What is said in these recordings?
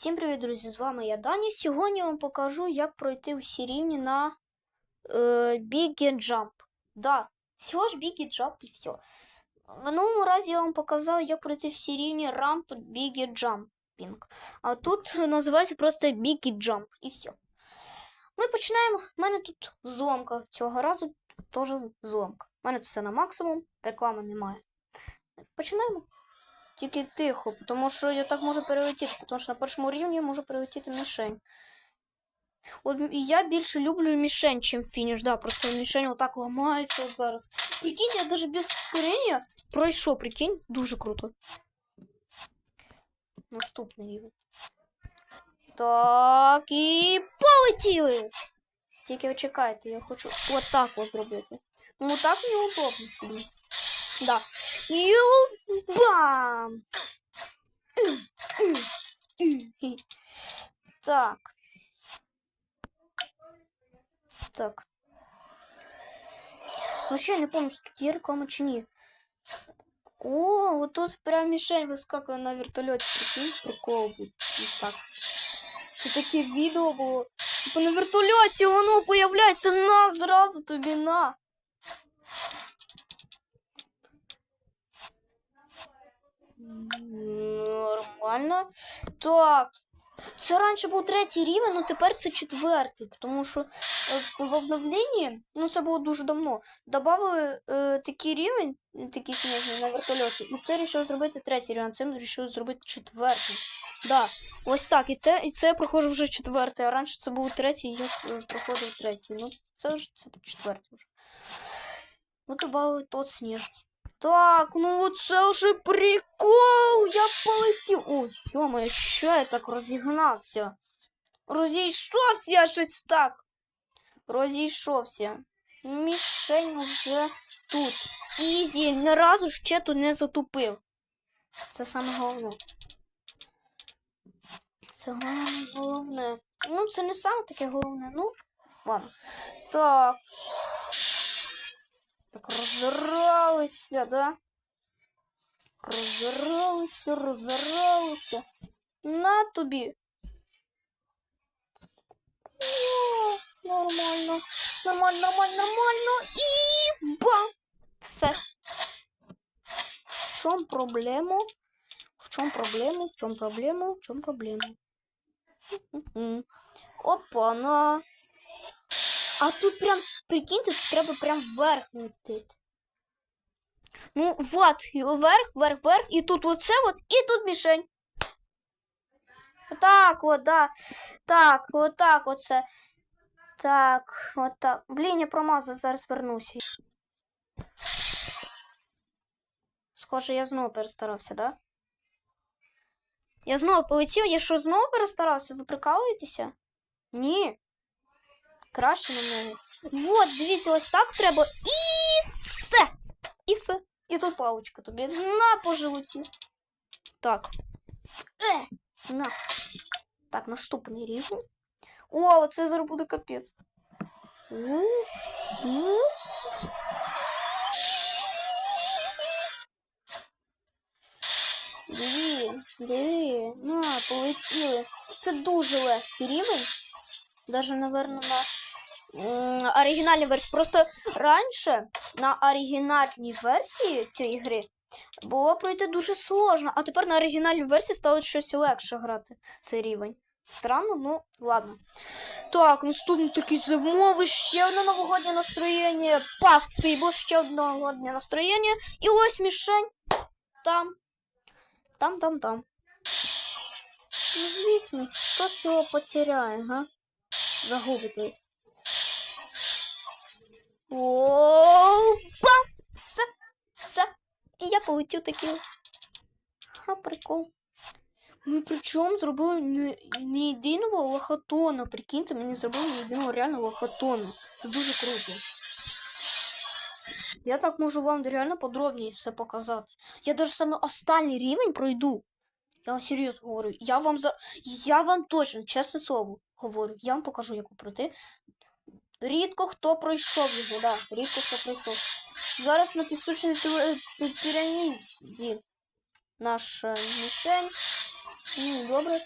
Всім привіт, друзі! З вами я Дані. Сьогодні я вам покажу, як пройти всі рівні на е, Biggie Jump. Да, всього ж Biggie Jump і все. В минулому разі я вам показав, як пройти всі рівні Ramp Biggie Jumping. А тут називається просто Biggie Jump і все. Ми починаємо. У мене тут зломка. Цього разу теж зломка. У мене тут все на максимум, реклами немає. Починаємо. Тільки тихо, тому що я так можу перелетіти, тому що на першому рівні я можу перелетіти мішень. От і я більше люблю мішень, чим фініш. Да, просто мішень отак ламається от зараз. Прикинь, я навіть без ускорення пройшов, прикинь, дуже круто. Наступний рівень. Так, і полетіли! Тільки ви чекайте, я хочу отак от зробити. Ну так неудобно собі. Да. І бам! Так. Так. Ну ще я не помню, що тут є реклама чи ні. О, вот тут прям мішень вискакує на вертольоті. Прикинь, прикол був. Ось Так. Це таке відео було. Типа на вертольоті воно появляється на зразу тобі на. Нормально. Так. Це раніше був третій рівень, ну тепер це четвертий. Тому що е, в обновленні, ну це було дуже давно, додали е, такий рівень, такий сніжний на вертольоті, і це вирішив зробити третій рівень, а це вирішив зробити четвертий. Да, ось так. І те, і це я проходжу вже четвертий, а раніше це був третій, і я е, проходив третій. Ну, це вже це четвертий вже. Ну, додали тот сніжний. Так, ну це вже прикол. Я полетів. О, йома, що я так розігнався? Розійшовся я щось так. Розійшовся. Мішень вже тут. Ізі, ні разу ще тут не затупив. Це саме головне. Це головне. Ну, це не саме таке головне, ну, ладно. Так. Так роззиралися, да? Роззиралися, роззиралися. На тобі. Нормально. Нормально, нормально, нормально. І бам! Все. В чому проблема? В чому проблема? В чому проблема? В чому проблема? Опа-на. А тут прям, прикиньте, тут треба прям вверх летити. Ну, вот, вверх, вверх, вверх, і тут оце от, і тут мішень. Отак, от, да. Так, отак оце. Так, отак. Блін, я промазав, зараз вернуся. Схоже, я знову перестарався, да? Я знову полетів, я що знову перестарався? Ви прикалуєтеся? Ні. Краще на мене. Вот, дивіться, ось так треба. І все. І все. І тут паличка тобі. На по животі. Так. Е, на. Так, наступний рівень. О, це зараз буде капець. У, у. Диви, диви, на, полетіли. Це дуже легкий рівень. Даже, наверное, на м, оригінальній версії. Просто раніше на оригінальній версії цієї гри було пройти дуже сложно, а тепер на оригінальній версії стало щось легше грати цей рівень. Странно, ну ладно. Так, наступний такий зимовий, ще одне новогоднє настроєння. Спасибо, ще одне новогоднє настроєння. І ось мішень. Там. Там, там, там. Ну, звісно, його потеряє, га? Загубити. Опа! Все, все. І я полетів такий. Ха, прикол. Ми причому зробили не, не єдиного лохотона. Прикиньте, мені зробили не єдиного реально лохотона. Це дуже круто. Я так можу вам реально подробніше все показати. Я даже саме останній рівень пройду. Я вам серйозно говорю. Я вам за. Я вам точно, чесне слово, говорю. Я вам покажу, як пройти. Рідко хто пройшов його, да. Рідко хто пройшов. Зараз на пісочній тел- е, піраміді наша мішень. Ну, добре.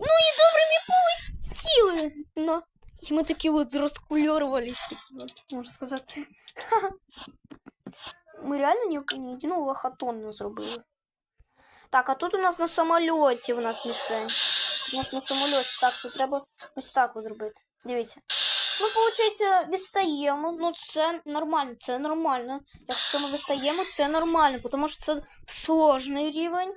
Ну і добре, ми полетіли. Ну, і ми такі от розкульорувались, такі от, можна сказати. Ми реально ні, ні єдиного лохотон не зробили. Так, а тут у нас на самольоті у нас мішень. У нас на самольоті. Так, то треба ось так от зробити. Дивіться. Ну, виходить, відстаємо. Ну, це нормально, це нормально. Якщо ми відстаємо, це нормально, тому що це сложний рівень.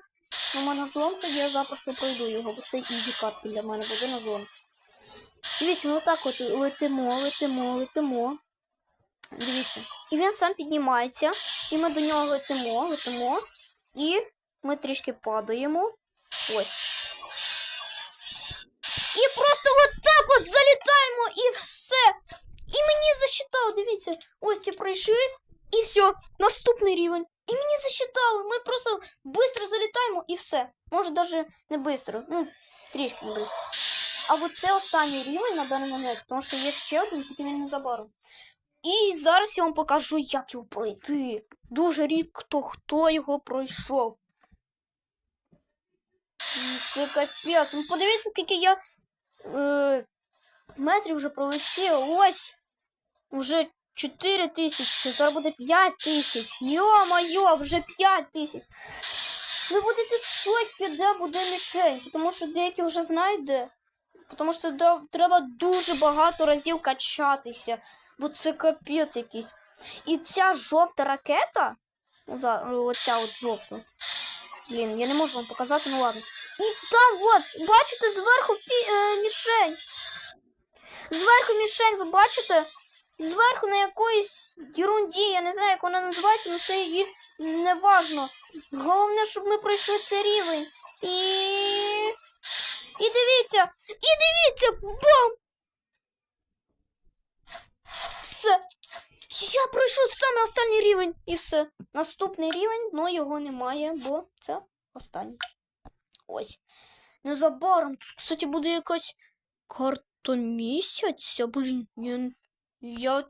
У мене зломка, я запросто пройду його, бо це ізі катки для мене буде на зломці. Дивіться, ми отак от летимо, летимо, летимо. Дивіться. І він сам піднімається. І ми до нього летимо, летимо. І ми трішки падаємо. Ось. І просто от от залітаємо і все. І мені засчитало, дивіться, ось ці пройшли, і все, наступний рівень. І мені засчитали. Ми просто швидко залітаємо і все. Може, навіть не швидко, ну, трішки не швидко. А от це останній рівень на даний момент, тому що є ще один, тільки він незабаром. І зараз я вам покажу, як його пройти. Дуже рідко хто його пройшов. Це капець. Ну подивіться, скільки я е, метрів вже пролетів. Ось. Уже 4 тисячі, зараз буде 5 тисяч. Йо-моє, вже 5 тисяч. Ви будете в шокі, де буде мішень, тому що деякі вже знають де. Тому що треба дуже багато разів качатися, бо це капець якийсь. І ця жовта ракета, ну, оця от жовта. Блін, я не можу вам показати, ну ладно. І там от, бачите, зверху е, мішень. Зверху мішень, ви бачите? Зверху на якоїсь ерунді, я не знаю, як вона називається, але це її не важно. Головне, щоб ми пройшли цей рівень. І. І дивіться! І дивіться! Бам! Все. Я пройшов саме останній рівень і все. Наступний рівень, ну його немає, бо це останній. Ось. Незабаром тут, кстати, буде якась карта місяця. Блін, я,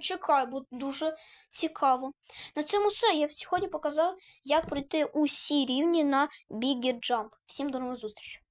чекаю, бо дуже цікаво. На цьому все. Я сьогодні показав, як пройти усі рівні на Bigger Jump. Всім до нових зустрічей.